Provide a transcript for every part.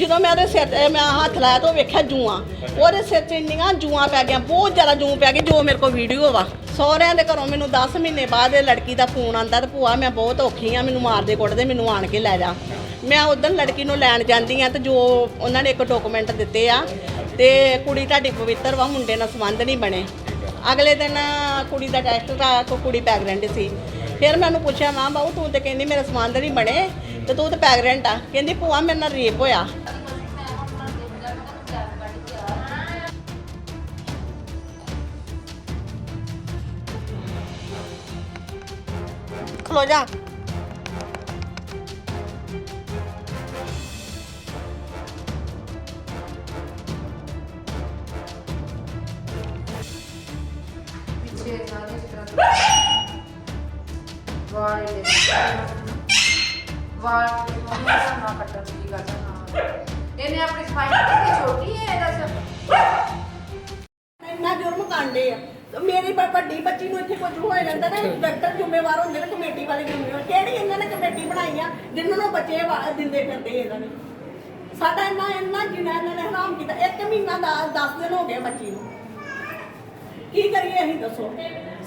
ਜਦੋਂ ਮੈਂ ਉਹਦੇ ਸਿਰ ਤੇ ਮੈਂ ਹੱਥ ਲਾਇਆ ਤਾਂ ਉਹ ਵੇਖਿਆ ਜੂਆਂ। ਉਹਦੇ ਸਿਰ 'ਚ ਇੰਨੀਆਂ ਜੂਆਂ ਪੈ ਗਈਆਂ, ਬਹੁਤ ਜ਼ਿਆਦਾ ਜੂੰ ਪੈ ਗਈ ਜੋ ਮੇਰੇ ਕੋਲ ਵੀਡੀਓ ਵਾ। ਸਹੁਰਿਆਂ ਦੇ ਘਰੋਂ ਮੈਨੂੰ 10 ਮਹੀਨੇ ਬਾਅਦ ਇਹ ਲੜਕੀ ਦਾ ਫੋਨ ਆਂਦਾ ਤੇ ਭੂਆ ਮੈਂ ਬਹੁਤ ਔਖੀ ਆ, ਮੈਨੂੰ ਮਾਰਦੇ ਕੁੱਟਦੇ, ਮੈਨੂੰ ਆਣ ਕੇ ਲੈ ਜਾ। ਮੈਂ ਉਦੋਂ ਲੜਕੀ ਨੂੰ ਲੈਣ ਜਾਂਦੀ ਆ ਤੇ ਜੋ ਉਹਨਾਂ ਨੇ ਇੱਕ ਡਾਕੂਮੈਂਟ ਦਿੱਤੇ ਆ ਤੇ ਕੁੜੀ ਤੁਹਾਡੀ ਪਵਿੱਤਰ ਵਾ, ਮੁੰਡੇ ਨਾਲ ਸੰਬੰਧ ਨਹੀਂ ਬਣੇ। ਅਗਲੇ ਦਿਨ ਕੁੜੀ ਦਾ ਟੈਸਟ ਤਾਂ ਕੁੜੀ ਪ੍ਰੈਗਨੈਂਟ ਸੀ। ਫਿਰ ਮੈਂ ਉਹਨੂੰ ਪੁੱਛਿਆ, ਮਾਂ ਬਾਊ, ਤੂੰ ਤੇ ਕਹਿੰਦੀ ਮੇਰੇ ਸੰਬੰਧ ਨਹੀਂ ਬਣੇ। ਤੇ ਤੂੰ ਤੇ ਪ੍ਰੈਗਨੈਂਟ ਆ। ਕਹਿੰਦੀ ਭੂਆ ਮੇਰੇ ਨਾਲ ਰੇਪ ਹੋਇਆ। ਖਲੋ ਜਾ। ਪਿੱਛੇ ਸਾਰੇ ਇਸ ਤਰ੍ਹਾਂ ਵਾਲ ਦੇ ਵਾਲ ਦੇ ਮੰਮੀ ਦਾ ਨਾ ਕੱਟਣ ਦੀ ਗੱਲ ਨਾ ਇਹਨੇ ਆਪਣੀ ਸਫ਼ਾਈ ਕੀਤੀ ਛੋਟੀ ਹੈ ਇਹਦਾ ਸਭ ਇੰਨਾ ਜੁਰਮ ਕਾਂਡੇ ਆ। ਤੇ ਮੇਰੀ ਬ- ਵੱਡੀ ਬੱਚੀ ਨੂੰ ਇੱਥੇ ਕੁਝ ਹੋ ਜਾਂਦਾ ਨਾ ਡਾਕਟਰ ਜ਼ਿੰਮੇਵਾਰ ਹੁੰਦੇ ਨੇ ਕਮੇਟੀ ਵਾਲੇ ਜ਼ਿੰਮੇਵਾਰ। ਕਿਹੜੀ ਇਹਨਾਂ ਨੇ ਕਮੇਟੀ ਬਣਾਈ ਆ ਜਿਨ੍ਹਾਂ ਨੂੰ ਬੱਚੇ ਵਾ- ਦਿੰਦੇ ਫਿਰਦੇ ਇਹਨਾਂ ਨੇ? ਸਾਡਾ ਇੰਨਾ ਇੰਨਾ ਜਿਨਾ ਇਹਨਾਂ ਨੇ ਹਰਾਮ ਕੀਤਾ। ਇੱਕ ਮਹੀਨਾ ਦਾ 10 ਦਿਨ ਹੋ ਗਏ ਬੱਚੀ ਨੂੰ। ਕੀ ਕਰੀਏ ਅਸੀਂ ਦੱਸੋ?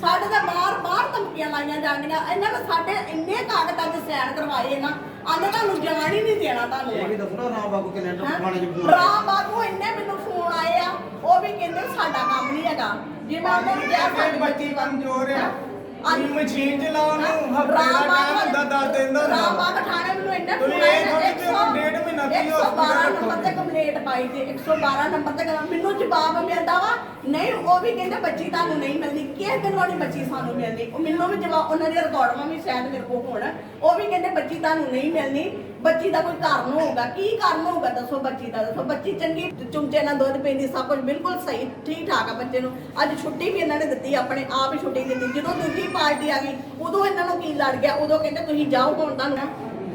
ਸਾਡੇ ਤਾਂ ਬਾਹਰ ਬਾਹਰ ਧਮਕੀਆਂ ਲਾਈਆਂ ਜਾਂਦੀਆਂ ਇਹਨਾਂ ਨੇ ਸਾਡੇ ਇੰਨੇ ਕਾਗਜ਼ਾਂ 'ਚ ਸਾਈਨ ਕਰਵਾਏ ਨਾ ਆਂਦੇ ਤੁਹਾਨੂੰ ਜਾਣ ਹੀ ਨਹੀਂ ਦੇਣਾ ਤੁਹਾਨੂੰ। ਇਹ ਵੀ ਦੱਸੋ ਨਾ ਰਾਮ ਬਾਬੂ ਕਿੰਨੇ ਥਾਣੇ ਚ ਫੋਨ ਰਾਮ ਬਾਬੂ ਇੰਨੇ ਮੈਨੂੰ ਫੋਨ ਆਏ ਆ ਉਹ ਵੀ ਕਹਿੰਦੇ ਸਾਡਾ ਕੰਮ ਨਹੀਂ ਹੈਗਾ। ਜੇ ਮੈਂ ਉਹਨਾਂ ਨੂੰ ਕਿਹਾ ਸਾਡੀ ਬੱਚੀ ਕਮਜ਼ੋਰ ਆ। ਅੱਜ- ਤੁਸੀਂ ਮਸ਼ੀਨ ਚਲਾਉਣ ਨੂੰ ਹਫ਼ਤੇ ਦਾ ਰਾਮ ਟਾਈਮ ਹੁੰਦਾ ਦੱਸ ਦਿਨ ਦਾ ਰਾਮ ਹੁੰਦਾ ਬਾਗ ਥਾਣੇ ਮੈਨੂੰ ਇੰਨੇ ਤੁਸੀਂ ਆਏ ਇਹ ਕਿ ਡੇਢ 112 ਰੱਖੋ। ਨੰਬਰ ਤੇ ਕੰਪਲੇਂਟ ਪਾਈ ਤੇ 112 ਨੰਬਰ ਤੇ ਕਰਾਂ ਮੈਨੂੰ ਜਵਾਬ ਮਿਲਦਾ ਵਾ ਨਹੀਂ ਉਹ ਵੀ ਕਹਿੰਦੇ ਬੱਚੀ ਤੁਹਾਨੂੰ ਨਹੀਂ ਮਿਲਦੀ ਕਿਹ ਦਿਨ ਵਾਲੀ ਬੱਚੀ ਸਾਨੂੰ ਮਿਲਦੀ ਉਹ ਮੈਨੂੰ ਵੀ ਜਵਾਬ ਉਹਨਾਂ ਦੀ ਰਿਕਾਰਡਾਂ ਵੀ ਸ਼ਾਇਦ ਮੇਰੇ ਕੋਲ ਹੋਣ। ਉਹ ਵੀ ਕਹਿੰਦੇ ਬੱਚੀ ਤੁਹਾਨੂੰ ਨਹੀਂ ਮਿਲਣੀ ਬੱਚੀ ਦਾ ਕੋਈ ਕਾਰਨ ਹੋਊਗਾ। ਕੀ ਕਾਰਨ ਹੋਊਗਾ ਦੱਸੋ ਬੱਚੀ ਦਾ ਦੱਸੋ। ਬੱਚੀ ਚੰਗੀ ਚੁੰਮਚੇ ਨਾਲ ਦੁੱਧ ਪੀਂਦੀ ਸਭ ਕੁਝ ਬਿਲਕੁਲ ਸਹੀ ਠੀਕ ਠਾਕ ਆ ਬੱਚੇ ਨੂੰ। ਅੱਜ ਛੁੱਟੀ ਵੀ ਇਹਨਾਂ ਨੇ ਦਿੱਤੀ ਆਪਣੇ ਆਪ ਹੀ ਛੁੱਟੀ ਦਿੱਤੀ। ਜਦੋਂ ਦੂਜੀ ਪਾਰਟੀ ਆ ਗਈ ਉਦੋਂ ਇਹਨਾਂ ਨੂੰ ਕੀ ਲੜ ਗਿਆ? ਉਦੋਂ ਕਹਿੰਦੇ ਤੁਸੀਂ ਜਾਓ ਹੁਣ ਤੁਹਾਨੂੰ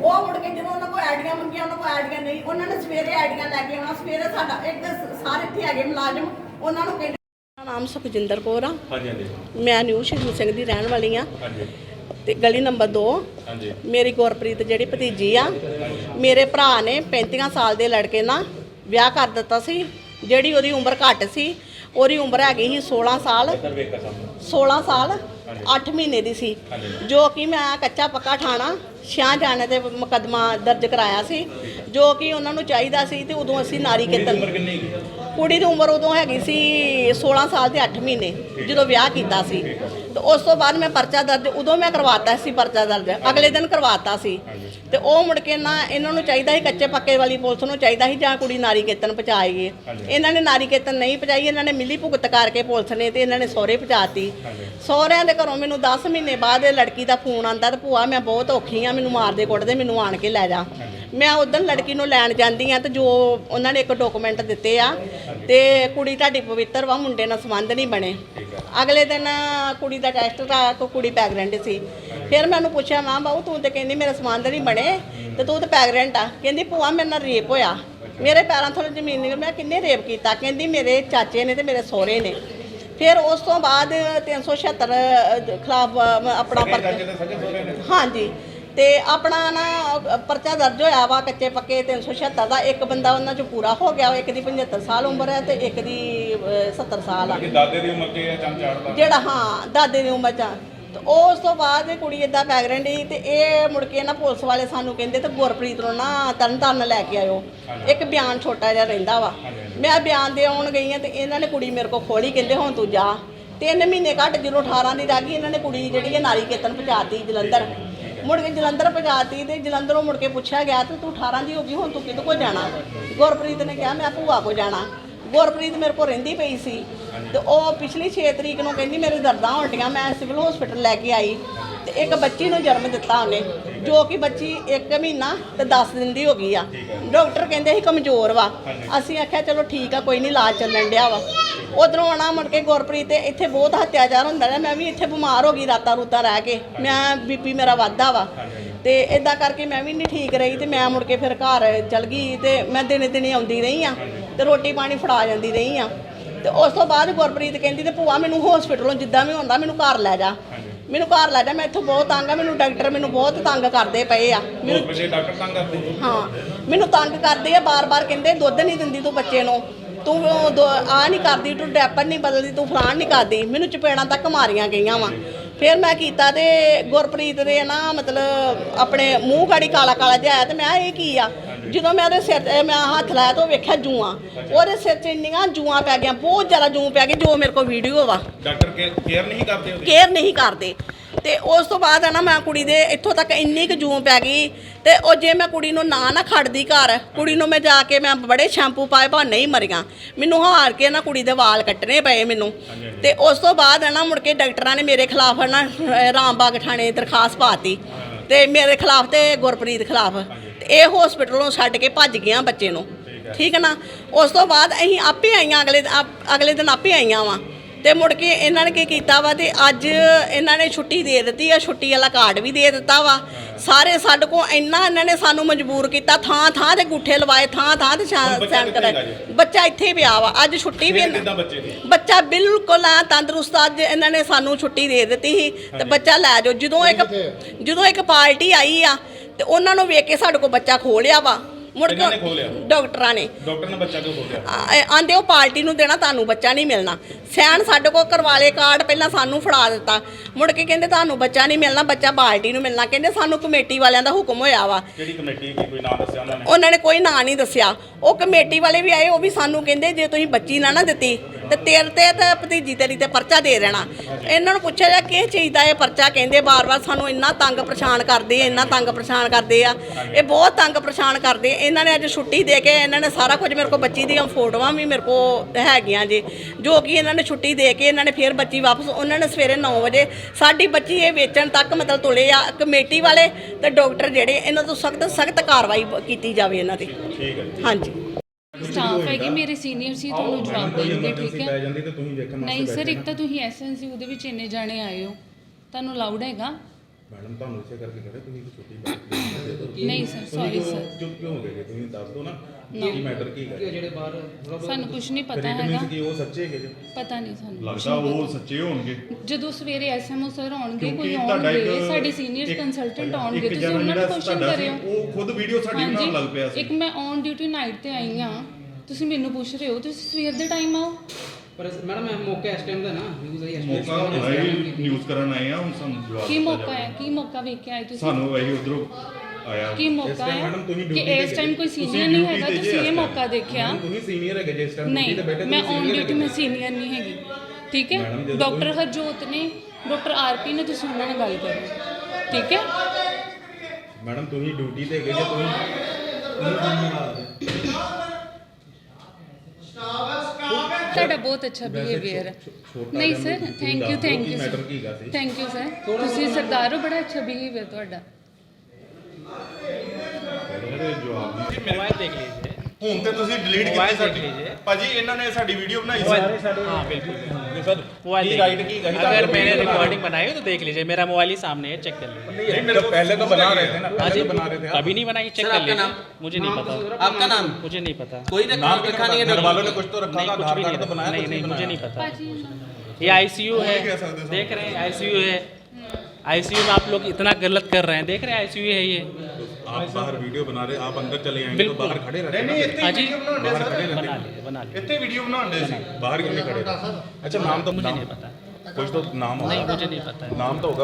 ਉਹ ਮੁੜ ਕੇ ਜਦੋਂ ਉਹਨਾਂ ਕੋਲ ਆਈਡੀਆਂ ਮੰਗੀਆਂ ਉਹਨਾਂ ਕੋਲ ਆਈਡੀਆਂ ਨਹੀਂ ਉਹਨਾਂ ਨੇ ਸਵੇਰੇ ਆਈਡੀਆਂ ਲੈ ਕੇ ਆਉਣਾ ਸਵੇਰੇ ਸਾਡਾ ਇੱਕ ਸਾਰੇ ਇੱਥੇ ਹੈਗੇ ਮੁਲਾਜ਼ਮ ਉਹਨਾਂ ਨੂੰ ਕਹਿੰਦੇ ਮੇਰਾ ਨਾਮ ਸੁਖਜਿੰਦਰ ਕੌਰ ਆ। ਹਾਂਜੀ ਹਾਂਜੀ। ਮੈਂ ਨਿਊ ਸ਼ਹੀਦ ਸਿੰਘ ਦੀ ਰਹਿਣ ਵਾਲੀ ਆ। ਹਾਂਜੀ। ਤੇ ਗਲੀ ਨੰਬਰ 2 ਹਾਂਜੀ। ਮੇਰੀ ਗੁਰਪ੍ਰੀਤ ਜਿਹੜੀ ਭਤੀਜੀ ਆ ਮੇਰੇ ਭਰਾ ਨੇ 35 ਸਾਲ ਦੇ ਲੜਕੇ ਨਾਲ ਵਿਆਹ ਕਰ ਦਿੱਤਾ ਸੀ। ਜਿਹੜੀ ਉਹਦੀ ਉਮਰ ਘੱਟ ਸੀ ਉਹਦੀ ਉਮਰ ਹੈਗੀ ਸੀ 16 ਸਾਲ। ਸਰ ਵੇਖਾ ਸਾਹਮਣੇ। 16 ਸਾਲ 8 ਮਹੀਨੇ ਦੀ ਸੀ। ਜੋ ਕਿ ਮੈਂ ਕੱਚਾ ਪੱਕਾ ਠਾਣਾ ਜਾਣੇ ਤੇ ਮੁਕੱਦਮਾ ਦਰਜ ਕਰਾਇਆ ਸੀ ਜੋ ਕਿ ਉਹਨਾਂ ਨੂੰ ਚਾਹੀਦਾ ਸੀ ਤੇ ਉਦੋਂ ਅਸੀਂ ਨਾਰੀ ਕੇਤਨ ਕੁੜੀ ਦੀ ਉਮਰ ਉਦੋਂ ਹੈਗੀ ਸੀ 16 ਸਾਲ ਤੇ 8 ਮਹੀਨੇ ਜਦੋਂ ਵਿਆਹ ਕੀਤਾ ਸੀ। ਤੇ ਉਸ ਤੋਂ ਬਾਅਦ ਮੈਂ ਪਰਚਾ ਦਰਜ ਉਦੋਂ ਮੈਂ ਕਰਵਾਤਾ ਸੀ ਪਰਚਾ ਦਰਜ ਅਗਲੇ ਦਿਨ ਕਰਵਾਤਾ ਸੀ। ਤੇ ਉਹ ਮੁੜ ਕੇ ਨਾ ਇਹਨਾਂ ਨੂੰ ਚਾਹੀਦਾ ਸੀ ਕੱਚੇ ਪੱਕੇ ਵਾਲੀ ਪੁਲਿਸ ਨੂੰ ਚਾਹੀਦਾ ਸੀ ਜਾਂ ਕੁੜੀ ਨਾਰੀ ਕੇਤਨ ਪਹੁੰਚਾਈਏ। ਇਹਨਾਂ ਨੇ ਨਾਰੀ ਕੇਤਨ ਨਹੀਂ ਪਹੁੰਚਾਈ ਇਹਨਾਂ ਨੇ ਮਿਲੀ ਭੁਗਤ ਕਰਕੇ ਪੁਲਿਸ ਨੇ ਤੇ ਇਹਨਾਂ ਨੇ ਸਹੁਰੇ ਪਹੁੰਚਾਤੀ। ਸਹੁਰਿਆਂ ਦੇ ਘਰੋਂ ਮੈਨੂੰ 10 ਮਹੀਨੇ ਬਾਅਦ ਇਹ ਲੜਕੀ ਦਾ ਫੋਨ ਆਂਦਾ ਤੇ ਭੂਆ ਮੈਂ ਬਹੁਤ ਔਖੀ ਆ ਮੈਨੂੰ ਮਾਰਦੇ ਕੁੱਟਦੇ ਮੈਨੂੰ ਆਣ ਕੇ ਲੈ ਜਾ। ਮੈਂ ਉਦੋਂ ਲੜਕੀ ਨੂੰ ਲੈਣ ਜਾਂਦੀ ਆ ਤੇ ਜੋ ਉਹਨਾਂ ਨੇ ਇੱਕ ਡਾਕੂਮੈਂਟ ਦਿੱਤੇ ਆ ਤੇ ਕੁੜੀ ਤੁਹਾਡੀ ਪਵਿੱਤਰ ਵਾ ਮੁੰਡੇ ਨਾਲ ਸੰਬੰਧ ਨਹੀਂ ਬਣੇ। ਅਗਲੇ ਦਿਨ ਕੁੜੀ ਦਾ ਟੈਸਟ ਦਾ ਕੋ ਕੁੜੀ ਪ੍ਰੈਗਨੈਂਟ ਸੀ। ਫਿਰ ਮੈਨੂੰ ਪੁੱਛਿਆ ਮਾਂ ਬਾਊ ਤੂੰ ਤੇ ਕਹਿੰਦੀ ਮੇਰੇ ਸੰਬੰਧ ਨਹੀਂ ਬਣੇ ਤੇ ਤੂੰ ਤੇ ਪ੍ਰੈਗਨੈਂਟ ਆ। ਕਹਿੰਦੀ ਭੂਆ ਮੇਰੇ ਨਾਲ ਰੇਪ ਹੋਇਆ। ਮੇਰੇ ਪੈਰਾਂ ਥੱਲੇ ਜ਼ਮੀਨ ਨਹੀਂ ਮੈਂ ਕਿੰਨੇ ਰੇਪ ਕੀਤਾ? ਕਹਿੰਦੀ ਮੇਰੇ ਚਾਚੇ ਨੇ ਤੇ ਮੇਰੇ ਸਹੁਰੇ ਨੇ। ਫਿਰ ਉਸ ਤੋਂ ਬਾਅਦ 376 ਖਿਲਾਫ ਆਪਣਾ ਨੇ। ਹਾਂਜੀ। ਤੇ ਆਪਣਾ ਨਾ ਪਰਚਾ ਦਰਜ ਹੋਇਆ ਵਾ ਕੱਚੇ ਪੱਕੇ 376 ਦਾ। ਇੱਕ ਬੰਦਾ ਉਹਨਾਂ ਚ ਪੂਰਾ ਹੋ ਗਿਆ ਇੱਕ ਦੀ 75 ਸਾਲ ਉਮਰ ਹੈ ਤੇ ਇੱਕ ਦੀ ਅ, 70 ਸਾਲ ਆ। ਦਾਦੇ ਦੀ ਉਮਰ ਤੇ ਚੰਨ ਚਾੜਦਾ ਜਿਹੜਾ ਹਾਂ ਦਾਦੇ ਦੀ ਉਮਰ ਚ। ਤੇ ਉਸ ਤੋਂ ਬਾਅਦ ਇਹ ਕੁੜੀ ਇਦਾਂ ਪ੍ਰੈਗਨੈਂਟ ਸੀ ਤੇ ਇਹ ਮੁੜ ਕੇ ਨਾ ਪੁਲਿਸ ਵਾਲੇ ਸਾਨੂੰ ਕਹਿੰਦੇ ਤੇ ਗੁਰਪ੍ਰੀਤ ਨੂੰ ਨਾ ਤਰਨ ਤਾਰਨ ਲੈ ਕੇ ਆਇਓ। ਇੱਕ ਬਿਆਨ ਛੋਟਾ ਜਿਹਾ ਰਹਿੰਦਾ ਵਾ। ਮੈਂ ਬਿਆਨ ਦੇ ਆਉਣ ਗਈ ਆ ਤੇ ਇਹਨਾਂ ਨੇ ਕੁੜੀ ਮੇਰੇ ਕੋਲ ਖੋਲੀ ਕਹਿੰਦੇ ਹੁਣ ਤੂੰ ਜਾ। ਤਿੰਨ ਮਹੀਨੇ ਘੱਟ ਜਦੋਂ 18 ਦੀ ਰਹਿ ਗਈ ਇਹਨਾਂ ਨੇ ਕੁੜੀ ਜਿਹੜੀ ਹੈ ਨਾਰੀ ਕੇਤਨ ਪਹੁੰਚਾਤੀ ਜਲੰਧਰ। ਮੁੜ ਕੇ ਜਲੰਧਰ ਪਹੁੰਚਾਤੀ ਤੇ ਜਲੰਧਰੋਂ ਮੁੜ ਕੇ ਪੁੱਛਿਆ ਗਿਆ ਤੇ ਤੂੰ 18 ਦੀ ਹੋ ਗਈ, ਹੁਣ ਤੂੰ ਕਿਹਦੇ ਕੋਲ ਜਾਣਾ? ਗੁਰਪ੍ਰੀਤ ਨੇ ਕਿਹਾ, ਮੈਂ ਭੂਆ ਕੋਲ ਜਾਣਾ। ਗੁਰਪ੍ਰੀਤ ਮੇਰੇ ਕੋਲ ਰਹਿੰਦੀ ਪਈ ਸੀ। ਤੇ ਉਹ ਪਿਛਲੀ 6 ਤਰੀਕ ਨੂੰ ਕਹਿੰਦੀ, ਮੇਰੇ ਦਰਦਾਂ ਉਲਟੀਆਂ, ਮੈਂ ਸਿਵਲ ਹਸਪੀਟਲ ਲੈ ਕੇ ਆਈ। ਤੇ ਇੱਕ ਬੱਚੀ ਨੂੰ ਜਨਮ ਦਿੱਤਾ ਉਹਨੇ, ਜੋ ਕਿ ਬੱਚੀ 1 ਮਹੀਨਾ ਤੇ 10 ਦਿਨ ਦੀ ਹੋ ਗਈ ਆ। ਡਾਕਟਰ ਕਹਿੰਦੇ ਸੀ ਕਮਜ਼ੋਰ ਵਾ। ਅਸੀਂ ਆਖਿਆ, ਚਲੋ ਠੀਕ ਆ, ਕੋਈ ਨਹੀਂ ਇਲਾਜ ਚੱਲਣ ਡਿਆ ਵਾ। ਉਧਰੋਂ ਆਣਾ ਮੁੜ ਕੇ ਗੁਰਪ੍ਰੀਤ ਤੇ ਇੱਥੇ ਬਹੁਤ ਹੱਤਿਆਚਾਰ ਹੁੰਦਾ ਰਿਹਾ। ਮੈਂ ਵੀ ਇੱਥੇ ਬਿਮਾਰ ਹੋ ਗਈ ਰਾਤਾਂ ਰੂਤਾਂ ਰਹਿ ਕੇ। ਮੈਂ, ਬੀਪੀ ਮੇਰਾ ਵੱਧਦਾ ਵਾ। ਤੇ ਇਦਾਂ ਕਰਕੇ ਮੈਂ ਵੀ ਨਹੀਂ ਠੀਕ ਰਹੀ ਤੇ ਮੈਂ ਮੁੜ ਕੇ ਫਿਰ ਘਰ ਚਲ ਗਈ ਤੇ ਮੈਂ ਦਿਨੇ ਦਿਨੇ ਆਉਂਦੀ ਰਹੀ ਆ ਤੇ ਰੋਟੀ ਪਾਣੀ ਫੜਾ ਜਾਂਦੀ ਰਹੀ ਆ। ਤੇ ਉਸ ਤੋਂ ਬਾਅਦ ਗੁਰਪ੍ਰੀਤ ਕਹਿੰਦੀ ਤੇ ਭੂਆ ਮੈਨੂੰ ਹਸਪੀਟਲੋਂ ਜਿੱਦਾਂ ਵੀ ਹੁੰਦਾ ਮੈਨੂੰ ਘਰ ਲੈ ਜਾ। ਮੈਨੂੰ ਘਰ ਲੈ ਜਾ ਮੈਂ ਇੱਥੋਂ ਬਹੁਤ ਤੰਗ ਆ ਮੈਨੂੰ ਡਾਕਟਰ ਮੈਨੂੰ ਬਹੁਤ ਤੰਗ ਕਰਦੇ ਪਏ ਆ। ਮੈਨੂੰ ਬੱਚੇ ਡਾਕਟਰ ਤੰਗ ਕਰਦੇ ਹਾਂ ਮੈਨੂੰ ਤੰਗ ਕਰਦੇ ਆ ਬਾਰ-ਬਾਰ ਕਹਿੰਦੇ ਦੁੱਧ ਨਹੀਂ ਦਿੰਦੀ ਤੂੰ ਬੱਚੇ ਨੂੰ। ਤੂੰ ਆ ਨਹੀਂ ਕਰਦੀ ਤੂੰ ਡੈਪਰ ਨਹੀਂ ਬਦਲਦੀ ਤੂੰ ਫਲਾਣ ਨਹੀਂ ਕਰਦੀ। ਮੈਨੂੰ ਚਪੇੜਾਂ ਤੱਕ ਮਾਰੀਆਂ ਗਈਆਂ ਵਾ। ਫਿਰ ਮੈਂ ਕੀਤਾ ਤੇ ਗੁਰਪ੍ਰੀਤ ਦੇ ਨਾ ਮਤਲਬ ਆਪਣੇ ਮੂੰਹ ਗਾੜੀ ਕਾਲਾ ਕਾਲਾ ਜਿਹਾ ਆਇਆ ਤੇ ਮੈਂ ਕਿਹਾ ਇਹ ਕੀ ਆ? ਜਦੋਂ ਮੈਂ ਉਹਦੇ ਸਿਰ ਤੇ ਮੈਂ ਹੱਥ ਲਾਇਆ ਤਾਂ ਉਹ ਵੇਖਿਆ ਜੂਆਂ। ਉਹਦੇ ਸਿਰ 'ਚ ਇੰਨੀਆਂ ਜੂਆਂ ਪੈ ਗਈਆਂ ਬਹੁਤ ਜ਼ਿਆਦਾ ਜੂੰ ਪੈ ਗਈ ਜੋ ਮੇਰੇ ਕੋਲ ਵੀਡੀਓ ਵਾ। ਡਾਕਟਰ ਕੇਅਰ ਨਹੀਂ ਕਰਦੇ ਉਹਦੀ? ਕੇਅਰ ਨਹੀਂ ਕਰਦੇ। ਤੇ ਉਸ ਤੋਂ ਬਾਅਦ ਹੈ ਨਾ ਮੈਂ ਕੁੜੀ ਦੇ ਇੱਥੋਂ ਤੱਕ ਇੰਨੀ ਕੁ ਜੂਮ ਪੈ ਗਈ। ਤੇ ਉਹ ਜੇ ਮੈਂ ਕੁੜੀ ਨੂੰ ਨਾ ਨਾ ਖੜਦੀ ਘਰ ਕੁੜੀ ਨੂੰ ਮੈਂ ਜਾ ਕੇ ਮੈਂ ਬੜੇ ਸ਼ੈਂਪੂ ਪਾਏ ਪਰ ਨਹੀਂ ਮਰੀਆਂ। ਮੈਨੂੰ ਹਾਰ ਕੇ ਨਾ ਕੁੜੀ ਦੇ ਵਾਲ ਕੱਟਣੇ ਪਏ ਮੈਨੂੰ। ਤੇ ਉਸ ਤੋਂ ਬਾਅਦ ਹੈ ਨਾ ਮੁੜ ਕੇ ਡਾਕਟਰਾਂ ਨੇ ਮੇਰੇ ਖਿਲਾਫ ਨਾ ਰਾਮਬਾਗ ਥਾਣੇ ਦਰਖਾਸਤ ਪਾਤੀ। ਤੇ ਮੇਰੇ ਖਿਲਾਫ ਤੇ ਗੁਰਪ੍ਰੀਤ ਖਿਲਾਫ। ਇਹ ਹਸਪੀਟਲੋਂ ਛੱਡ ਕੇ ਭੱਜ ਗਿਆ ਬੱਚੇ ਨੂੰ। ਠੀਕ ਹੈ ਨਾ? ਉਸ ਤੋਂ ਬਾਅਦ ਅਸੀਂ ਆਪੇ ਆਈਆਂ ਅਗਲੇ ਅਗਲੇ ਦਿਨ ਆਪੇ ਆਈਆਂ ਵਾਂ। ਤੇ ਮੁੜ ਕੇ ਇਹਨਾਂ ਨੇ ਕੀ ਕੀਤਾ ਵਾ ਤੇ ਅੱਜ ਇਹਨਾਂ ਨੇ ਛੁੱਟੀ ਦੇ ਦਿੱਤੀ ਆ ਛੁੱਟੀ ਵਾਲਾ ਕਾਰਡ ਵੀ ਦੇ ਦਿੱਤਾ ਵਾ। ਸਾਰੇ ਸਾਡੇ ਕੋ ਇੰਨਾ ਇਹਨਾਂ ਨੇ ਸਾਨੂੰ ਮਜਬੂਰ ਕੀਤਾ ਥਾਂ ਥਾਂ ਤੇ ਗੁੱਠੇ ਲਵਾਏ ਥਾਂ ਥਾਂ ਤੇ ਸੈਨ ਕਰਾਏ? ਬੱਚਾ ਇੱਥੇ ਪਿਆ ਵਾ। ਅੱਜ ਛੁੱਟੀ ਵੀ ਬੱਚਾ ਬਿਲਕੁਲ ਆ ਤੰਦਰੁਸਤ ਅੱਜ ਇਹਨਾਂ ਨੇ ਸਾਨੂੰ ਛੁੱਟੀ ਦੇ ਦਿੱਤੀ ਸੀ। ਤੇ ਬੱਚਾ ਲੈ ਜਾਓ। ਜਦੋਂ ਇੱਕ ਜਦੋਂ ਇੱਕ ਪਾਰਟੀ ਆਈ ਆ ਤੇ ਉਹਨਾਂ ਨੂੰ ਵੇਖ ਕੇ ਸਾਡੇ ਕੋਲ ਬੱਚਾ ਖੋਹ ਲਿਆ ਵਾ। ਮੁੜ ਨੇ ਕੇ ਲਿਆ? ਡਾਕਟਰਾਂ ਨੇ। ਡਾਕਟਰ ਨੇ ਬੱਚਾ ਕਿਉਂ ਬੋਲਿਆ ਆਂਦੇ ਉਹ ਪਾਰਟੀ ਨੂੰ ਦੇਣਾ ਤੁਹਾਨੂੰ ਬੱਚਾ ਨਹੀਂ ਮਿਲਣਾ। ਸੈਨ ਸਾਡੇ ਕੋਲ ਕਰਵਾਲੇ ਕਾਰਡ ਪਹਿਲਾਂ ਸਾਨੂੰ ਫੜਾ ਦਿੱਤਾ। ਮੁੜ ਕੇ ਕਹਿੰਦੇ ਤੁਹਾਨੂੰ ਬੱਚਾ ਨਹੀਂ ਮਿਲਣਾ ਬੱਚਾ ਪਾਰਟੀ ਨੂੰ ਮਿਲਣਾ। ਕਹਿੰਦੇ ਸਾਨੂੰ ਕਮੇਟੀ ਵਾਲਿਆਂ ਦਾ ਹੁਕਮ ਹੋਇਆ ਵਾ। ਕਿਹੜੀ ਕਮੇਟੀ ਕੀ ਕੋਈ ਨਾਮ ਦੱਸਿਆ ਉਹਨਾਂ ਨੇ? ਉਹਨਾਂ ਨੇ ਕੋਈ ਨਾਂ ਨਹੀਂ ਦੱਸਿਆ। ਉਹ ਕਮੇਟੀ ਵਾਲੇ ਵੀ ਆਏ ਉਹ ਵੀ ਸਾਨੂੰ ਕਹਿੰਦੇ ਜੇ ਤੁਸੀਂ ਬੱਚੀ ਨਾ ਨਾ ਦਿੱਤੀ ਤੇ ਤੇਰੇ ਤੇ ਤੇ ਭਤੀਜੀ ਤੇਰੀ ਤੇ ਪਰਚਾ ਦੇ ਦੇਣਾ। ਇਹਨਾਂ ਨੂੰ ਪੁੱਛਿਆ ਜਾ ਕਿਸ ਚੀਜ਼ ਦਾ ਇਹ ਪਰਚਾ? ਕਹਿੰਦੇ ਬਾਰ-ਬਾਰ ਸਾਨੂੰ ਇੰਨਾ ਤੰਗ ਪਰੇਸ਼ਾਨ ਕਰਦੇ ਆ ਇੰਨਾ ਤੰਗ ਪਰੇਸ਼ਾਨ ਕਰਦੇ ਆ। ਇਹ ਬਹੁਤ ਤੰਗ ਪਰੇਸ਼ਾਨ ਕਰਦੇ। ਇਹਨਾਂ ਨੇ ਅੱਜ ਛੁੱਟੀ ਦੇ ਕੇ ਇਹਨਾਂ ਨੇ ਸਾਰਾ ਕੁਝ ਮੇਰੇ ਕੋਲ ਬੱਚੀ ਦੀਆਂ ਫੋਟੋਆਂ ਵੀ ਮੇਰੇ ਕੋਲ ਹੈਗੀਆਂ ਜੀ। ਜੋ ਕਿ ਇਹਨਾਂ ਨੇ ਛੁੱਟੀ ਦੇ ਕੇ ਇਹਨਾਂ ਨੇ ਫਿਰ ਬੱਚੀ ਵਾਪਸ ਉਹਨਾਂ ਨੇ ਸਵੇਰੇ 9 ਵਜੇ ਸਾਡੀ ਬੱਚੀ ਇਹ ਵੇਚਣ ਤੱਕ ਮਤਲਬ ਤੁਲੇ ਆ ਕਮੇਟੀ ਵਾਲੇ ਤੇ ਡਾਕਟਰ ਜਿਹੜੇ ਇਹਨਾਂ ਤੋਂ ਸਖਤ ਸਖਤ ਕਾਰਵਾਈ ਕੀਤੀ ਜਾਵੇ ਇਹਨਾਂ ਤੇ ਠੀਕ ਹੈ। ਹਾਂਜੀ। ਸਟਾਫ ਹੈਗੀ ਮੇਰੇ ਸੀਨੀਅਰ ਸੀ ਤੁਹਾਨੂੰ ਜਵਾਬ ਦੇਣਗੇ ਠੀਕ ਹੈ? ਜਾਂਦੀ ਤੇ ਤੁਸੀਂ ਵੇਖਣ ਨਹੀਂ ਸਰ ਇੱਕ ਤਾਂ ਤੁਸੀਂ ਐਸਐਨਸੀ ਉਹਦੇ ਵਿੱਚ ਇੰਨੇ ਜਾਣੇ ਆਏ ਹੋ ਤੁਹਾਨੂੰ ਅਲਾਉਡ ਹੈਗਾ। ਮੈਡਮ ਤੁਹਾਨੂੰ ਇਸੇ ਕਰਕੇ ਕਰੇ ਤੁਸੀਂ ਛੁੱਟੀ ਨਹੀਂ ਸਰ ਸੌਰੀ ਸਰ। ਚੁੱਪ ਕਿਉਂ ਹੋ ਗਏ? ਦੱਸ ਦਿਓ ਨਾ ਕੀ ਮੈਟਰ ਕੀ ਹੈ ਜਿਹੜੇ ਬਾਹਰ ਥੋੜਾ ਸਾਨੂੰ ਕੁਝ ਨਹੀਂ ਪਤਾ ਹੈਗਾ। ਕਿ ਉਹ ਸੱਚੇ ਹੈਗੇ ਜੀ? ਪਤਾ ਨਹੀਂ ਸਾਨੂੰ ਲੱਗਦਾ ਉਹ। ਸੱਚੇ ਹੋਣਗੇ। ਜਦੋਂ ਸਵੇਰੇ ਐਸਐਮਓ ਸਰ ਆਉਣਗੇ ਕੋਈ ਆਉਣਗੇ ਸਾਡੇ ਸੀਨੀਅਰ ਕੰਸਲਟੈਂਟ ਆਉਣਗੇ ਤੁਸੀਂ ਉਹਨਾਂ ਨੂੰ ਕੁਐਸਚਨ ਕਰਿਓ। ਉਹ ਖੁਦ ਵੀਡੀਓ ਸਾਡੀ ਬਣਾਉਣ ਲੱਗ ਪਿਆ ਸੀ। ਇੱਕ ਮੈਂ ਔਨ ਡਿਊਟੀ ਨਾਈਟ ਤੇ ਆਈ ਆ ਤੁਸੀਂ ਮੈਨੂੰ ਪੁੱਛ ਰਹੇ ਹੋ ਤੁਸੀਂ ਸਵੇਰ ਦੇ ਟਾਈਮ ਆਓ। ਪਰ ਮੈਡਮ ਮੈਂ ਮੌਕੇ ਇਸ ਟਾਈਮ ਦਾ ਨਾ ਨਿਊਜ਼ ਆਈ ਮੌਕਾ ਹੁੰਦਾ ਹੀ ਨਿਊਜ਼ ਕਰਨ ਆਏ ਆ ਹੁਣ ਸਾਨੂੰ ਜਵਾਬ ਕੀ ਮੌਕਾ। ਹੈ? ਕੀ ਮੌਕਾ ਵੇਖ ਕੇ ਆਏ ਤੁਸੀਂ? ਸਾਨੂੰ ਇਹੀ ਉਧਰੋਂ ਕੀ ਮੌਕਾ time ਹੈ madam ਤੁਸੀਂ ਕਿ duty ਤੇ ਇਸ ਟਾਈਮ ਕੋਈ ਤੁਸੀਂ ਸੀਨੀਅਰ ਨਹੀਂ duty ਹੈਗਾ ਤੇ ਜੇ ਤੁਸੀਂ ਇਸ ਇਹ time। ਮੌਕਾ ਦੇਖਿਆ ਮੈਡਮ, ਤੁਸੀਂ ਸੀਨੀਅਰ ਹੈਗੇ ਜੇ ਇਸ ਟਾਈਮ ਨਹੀਂ ਤੇ ਬੈਠੇ ਮੈਂ ਤੁਸੀਂ ਔਨ senior ਡਿਊਟੀ ਹੈਗੇ। ਮੈਂ ਸੀਨੀਅਰ ਨਹੀਂ ਹੈਗੀ ਠੀਕ Madam, ਹੈ ਜਦੋਂ ਡਾਕਟਰ ਹਰਜੋਤ ਨੇ ਡਾਕਟਰ ਆਰਪੀ ਨੇ ਤੁਸੀਂ ਉਹਨਾਂ ਨਾਲ ਗੱਲ ਕਰੋ ਠੀਕ ਹੈ ਮੈਡਮ ਤੁਸੀਂ ਡਿਊਟੀ ਤੇ ਹੈਗੇ ਜੇ ਤੁਸੀਂ ਤੁਹਾਡਾ ਬਹੁਤ ਅੱਛਾ ਬਿਹੇਵੀਅਰ ਹੈ। ਛੋਟਾ ਨਹੀਂ ਜਿਹਾ ਸਰ ਤੁਸੀਂ ਥੈਂਕ ਯੂ ਦੱਸ ਦਿਓ ਥੈਂਕ ਕੀ ਯੂ matter ਕੀ ਹੈਗਾ ਸੀ। ਥੈਂਕ ਯੂ ਸਰ ਤੁਸੀਂ ਸਰਦਾਰ ਹੋ ਬੜਾ ਅੱਛਾ ਬਿਹੇਵੀਅਰ ਤੁਹਾਡਾ। ਇਹਦੇ ਜਵਾਬ ਨਹੀਂ मोबाइल देख लीजिए ਹੁਣ ਤੇ ਤੁਸੀਂ ਡਿਲੀਟ ਕੀਤੀ Mobile ਸਾਡੀ देख लीजिए ਭਾਜੀ ਇਹਨਾਂ ਨੇ ਸਾਡੀ ਵੀਡੀਓ ਬਣਾਈ ਸੀ हाँ बिल्कुल ਸਰ मोबाइल ਕੀ देख ਰਾਈਟ लीजिए। ਕੀ ਕਹੀ अगर मैंने रिकॉर्डिंग बनाई हो तो देख लीजिए मेरा मोबाइल ही सामने है चेक कर लीजिए नहीं मेरे को पहले तो बना रहे थे ना हाँ पहले जी तो बना रहे थे आप। कभी नहीं बनाई चेक कर लीजिए मुझे नहीं पता आपका नाम मुझे नहीं पता कोई नाम लिखा नहीं है घर वालों ने कुछ तो रखा नहीं होगा कुछ आधार भी कार्ड तो बनाया नहीं कुछ नहीं मुझे नहीं बनाया। पता ये आईसीयू है कह सकते हैं देख रहे हैं आईसीयू है आईसीयू में आप लोग इतना गलत कर रहे हैं देख रहे हैं आईसीयू है ये आप बाहर वीडियो बना रहे आप अंदर चले आएंगे तो बिल्कुल। बाहर खड़े रहते ਨਹੀਂ हैं ਨਹੀਂ ना ਇੱਥੇ हाँ जी ਵੀਡੀਓ ਬਣਾਉਂਦੇ बाहर खड़े ਸਰ रहते बना हैं लिए बना लिए ਇੱਥੇ ਵੀਡੀਓ ਬਣਾਉਂਦੇ ਸੀ बाहर क्यों नहीं खड़े अच्छा नाम तो मुझे नाम नहीं पता कुछ तो नाम नहीं होगा मुझे नहीं पता है नाम तो होगा